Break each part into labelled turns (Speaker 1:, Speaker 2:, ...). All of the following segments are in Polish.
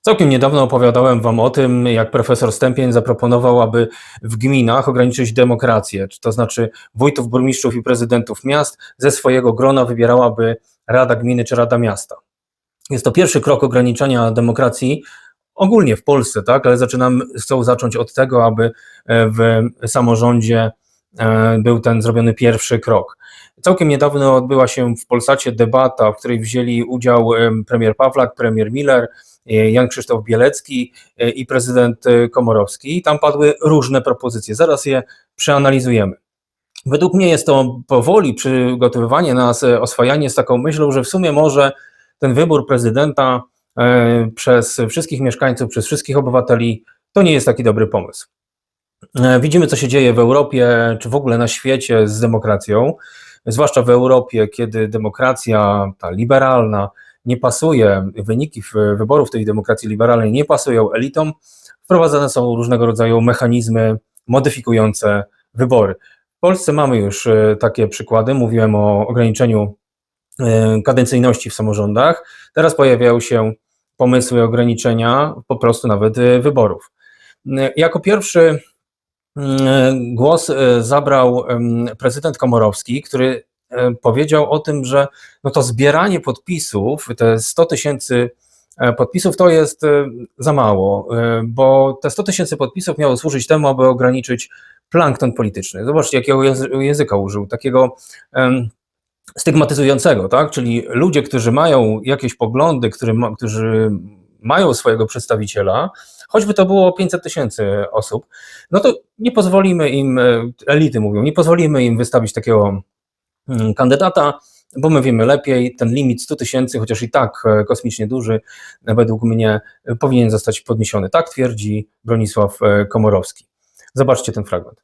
Speaker 1: Całkiem niedawno opowiadałem Wam o tym, jak profesor Stępień zaproponował, aby w gminach ograniczyć demokrację, to znaczy wójtów, burmistrzów i prezydentów miast ze swojego grona wybierałaby Rada Gminy czy Rada Miasta. Jest to pierwszy krok ograniczania demokracji ogólnie w Polsce, tak, ale zaczynam, chcą zacząć od tego, aby w samorządzie e, był ten zrobiony pierwszy krok. Całkiem niedawno odbyła się w Polsacie debata, w której wzięli udział em, premier Pawlak, premier Miller, e, Jan Krzysztof Bielecki e, i prezydent e, Komorowski. I tam padły różne propozycje. Zaraz je przeanalizujemy. Według mnie jest to powoli przygotowywanie nas, e, oswajanie z taką myślą, że w sumie może ten wybór prezydenta e, przez wszystkich mieszkańców, przez wszystkich obywateli to nie jest taki dobry pomysł. E, Widzimy, co się dzieje w Europie, czy w ogóle na świecie z demokracją, zwłaszcza w Europie, kiedy demokracja, ta liberalna, nie pasuje, wyniki wyborów tej demokracji liberalnej nie pasują elitom, wprowadzane są różnego rodzaju mechanizmy modyfikujące wybory. W Polsce mamy już e, takie przykłady, mówiłem o ograniczeniu e, kadencyjności w samorządach, teraz pojawiają się pomysły ograniczenia po prostu nawet e, wyborów. Jako pierwszy Mm, Głos zabrał prezydent Komorowski, który powiedział o tym, że no to zbieranie podpisów, te 100 tysięcy e, podpisów to jest e, za mało, e, bo te 100 tysięcy podpisów miało służyć temu, aby ograniczyć plankton polityczny. Zobaczcie, jakiego języ- języka użył, takiego stygmatyzującego, tak? Czyli ludzie, którzy mają jakieś poglądy, ma, którzy mają swojego przedstawiciela, choćby to było 500 tysięcy osób, no to nie pozwolimy im, e, elity mówią, nie pozwolimy im wystawić takiego kandydata, bo my wiemy lepiej, ten limit 100 tysięcy, chociaż i tak e, kosmicznie duży, e, według mnie e, powinien zostać podniesiony. Tak twierdzi Bronisław Komorowski. Zobaczcie ten fragment.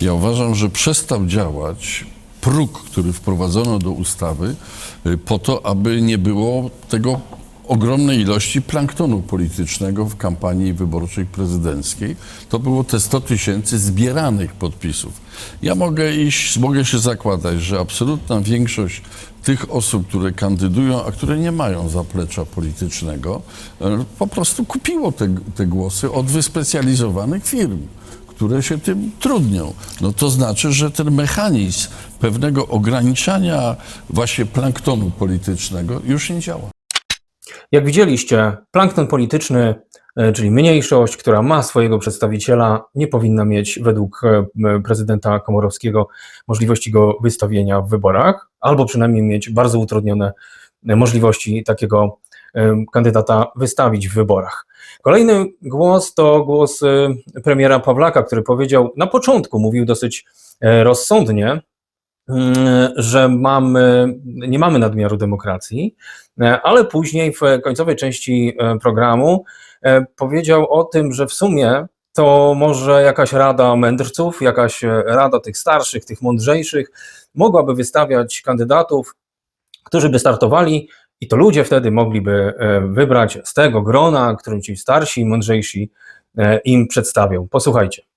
Speaker 2: Ja uważam, że przestał działać próg, który wprowadzono do ustawy, po to, aby nie było tego ogromnej ilości planktonu politycznego w kampanii wyborczej prezydenckiej. To było te 100 tysięcy zbieranych podpisów. Ja mogę iść, mogę się zakładać, że absolutna większość tych osób, które kandydują, a które nie mają zaplecza politycznego, e, po prostu kupiło te, te głosy od wyspecjalizowanych firm które się tym trudnią. No to znaczy, że ten mechanizm pewnego ograniczania właśnie planktonu politycznego już nie działa.
Speaker 1: Jak widzieliście, plankton polityczny, e, czyli mniejszość, która ma swojego przedstawiciela, nie powinna mieć według e, prezydenta Komorowskiego możliwości go wystawienia w wyborach, albo przynajmniej mieć bardzo utrudnione e, możliwości takiego kandydata wystawić w wyborach. Kolejny głos to głos premiera Pawlaka, który powiedział na początku, mówił dosyć rozsądnie, że mamy, nie mamy nadmiaru demokracji, E, ale później w końcowej części e, programu e, powiedział o tym, że w sumie to może jakaś rada mędrców, jakaś rada tych starszych, tych mądrzejszych mogłaby wystawiać kandydatów, którzy by startowali i to ludzie wtedy mogliby wybrać z tego grona, którym ci starsi, mądrzejsi im przedstawią. Posłuchajcie.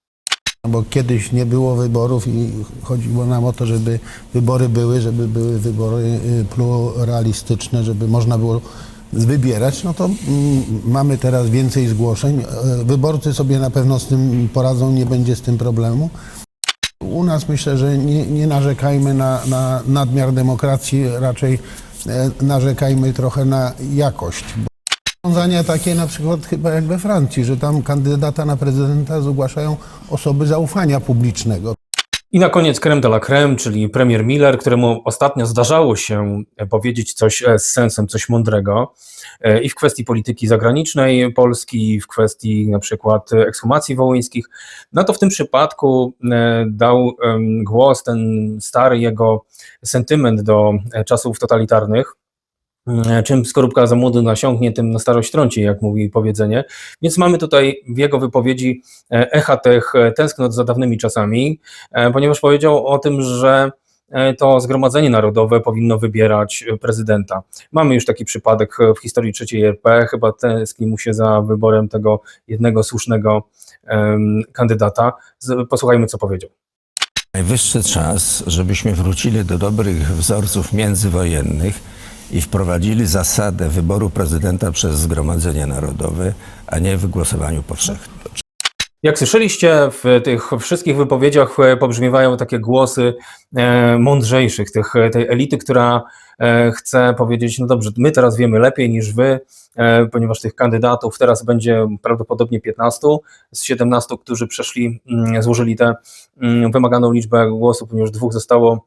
Speaker 3: Bo kiedyś nie było wyborów i chodziło nam o to, żeby wybory były, żeby były wybory y, pluralistyczne, żeby można było wybierać, no to mm, mamy teraz więcej zgłoszeń. E, Wyborcy sobie na pewno z tym poradzą, nie będzie z tym problemu. U nas myślę, że nie, nie narzekajmy na, na nadmiar demokracji, raczej e, narzekajmy trochę na jakość. Rozwiązania takie na przykład chyba jak we Francji, że tam kandydata na prezydenta zgłaszają osoby zaufania publicznego.
Speaker 1: I na koniec creme de la creme, czyli premier Miller, któremu ostatnio zdarzało się powiedzieć coś e, z sensem, coś mądrego e, i w kwestii polityki zagranicznej Polski, i w kwestii na przykład ekshumacji wołyńskich. No to w tym przypadku e, dał głos ten stary jego sentyment do czasów totalitarnych. E, Czym skorupka za młodu nasiągnie, tym na starość trąci, jak mówi powiedzenie. Więc mamy tutaj w jego wypowiedzi e, echa tych e, tęsknot za dawnymi czasami, e, ponieważ powiedział o tym, że to Zgromadzenie Narodowe powinno wybierać prezydenta. Mamy już taki przypadek w historii III RP, chyba tęskni mu się za wyborem tego jednego słusznego em, kandydata. Posłuchajmy, co powiedział.
Speaker 4: Najwyższy czas, żebyśmy wrócili do dobrych wzorców międzywojennych i wprowadzili zasadę wyboru prezydenta przez Zgromadzenie Narodowe, a nie w głosowaniu powszechnym.
Speaker 1: Jak słyszeliście, w tych wszystkich wypowiedziach e, pobrzmiewają takie głosy e, mądrzejszych, tych, tej elity, która e, chce powiedzieć, no dobrze, my teraz wiemy lepiej niż wy, ponieważ tych kandydatów teraz będzie prawdopodobnie 15 z 17, którzy przeszli, mm, złożyli tę mm, wymaganą liczbę głosów, ponieważ dwóch zostało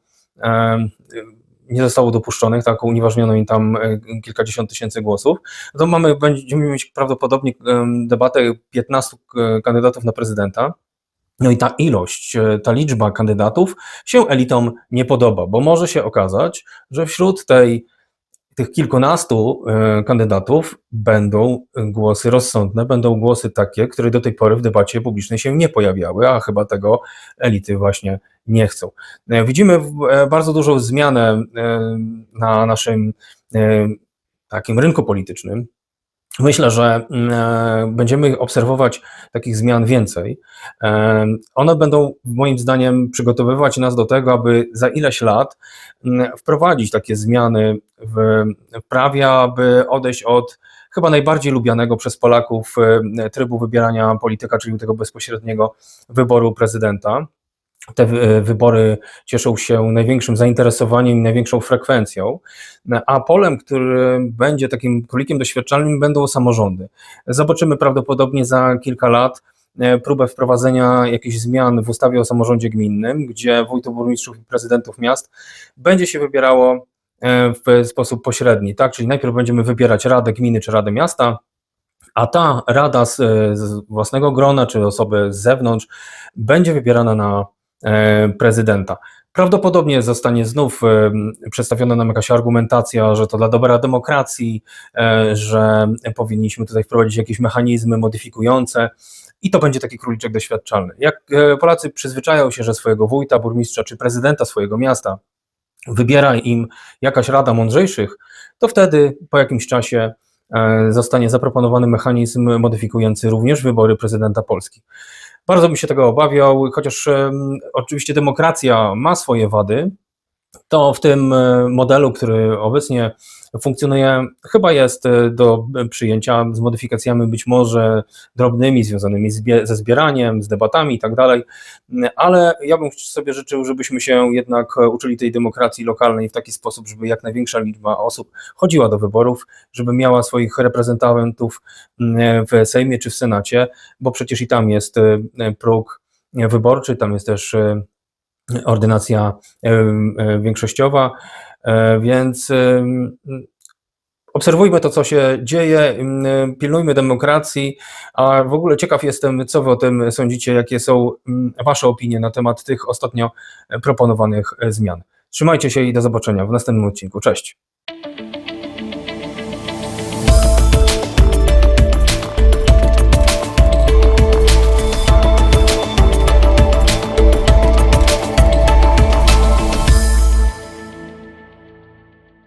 Speaker 1: nie zostało dopuszczonych, tak, unieważniono im tam e, kilkadziesiąt tysięcy głosów, to mamy, będziemy mieć prawdopodobnie debatę 15 k- kandydatów na prezydenta. No i ta ilość, e, ta liczba kandydatów się elitom nie podoba, bo może się okazać, że wśród tej, tych kilkunastu e, kandydatów będą głosy rozsądne, będą głosy takie, które do tej pory w debacie publicznej się nie pojawiały, a chyba tego elity właśnie nie chcą. E, Widzimy e, bardzo dużą zmianę na naszym takim rynku politycznym. Myślę, że mm, e, będziemy obserwować takich zmian więcej. E, One będą, moim zdaniem, przygotowywać nas do tego, aby za ileś lat mm, wprowadzić takie zmiany w prawie, aby odejść od chyba najbardziej lubianego przez Polaków e, trybu wybierania polityka, czyli tego bezpośredniego wyboru prezydenta. Te wy- wybory cieszą się największym zainteresowaniem i największą frekwencją, a polem, który będzie takim królikiem doświadczalnym, będą samorządy. Zobaczymy prawdopodobnie za kilka lat e, próbę wprowadzenia jakichś zmian w ustawie o samorządzie gminnym, gdzie wójtów, burmistrzów i prezydentów miast będzie się wybierało e, w sposób pośredni, tak? Czyli najpierw będziemy wybierać radę gminy czy radę miasta, a ta rada z, z własnego grona czy osoby z zewnątrz będzie wybierana na e, prezydenta. Prawdopodobnie zostanie znów e, przedstawiona nam jakaś argumentacja, że to dla dobra demokracji, e, że powinniśmy tutaj wprowadzić jakieś mechanizmy modyfikujące i to będzie taki króliczek doświadczalny. Jak e, Polacy przyzwyczają się, że swojego wójta, burmistrza czy prezydenta swojego miasta wybiera im jakaś rada mądrzejszych, to wtedy po jakimś czasie e, zostanie zaproponowany mechanizm modyfikujący również wybory prezydenta Polski. Bardzo bym się tego obawiał, chociaż oczywiście demokracja ma swoje wady, to w tym e, modelu, który obecnie funkcjonuje, chyba jest e, do przyjęcia z modyfikacjami być może drobnymi, związanymi ze zbieraniem, z debatami i tak dalej, ale ja bym sobie życzył, żebyśmy się jednak e, uczyli tej demokracji lokalnej w taki sposób, żeby jak największa liczba osób chodziła do wyborów, żeby miała swoich reprezentantów w Sejmie czy w Senacie, bo przecież i tam jest próg wyborczy, tam jest też ordynacja większościowa, e, więc obserwujmy to, co się dzieje, pilnujmy demokracji, a w ogóle ciekaw jestem, co wy o tym sądzicie, jakie są wasze opinie na temat tych ostatnio proponowanych e, zmian. Trzymajcie się i do zobaczenia w następnym odcinku. Cześć.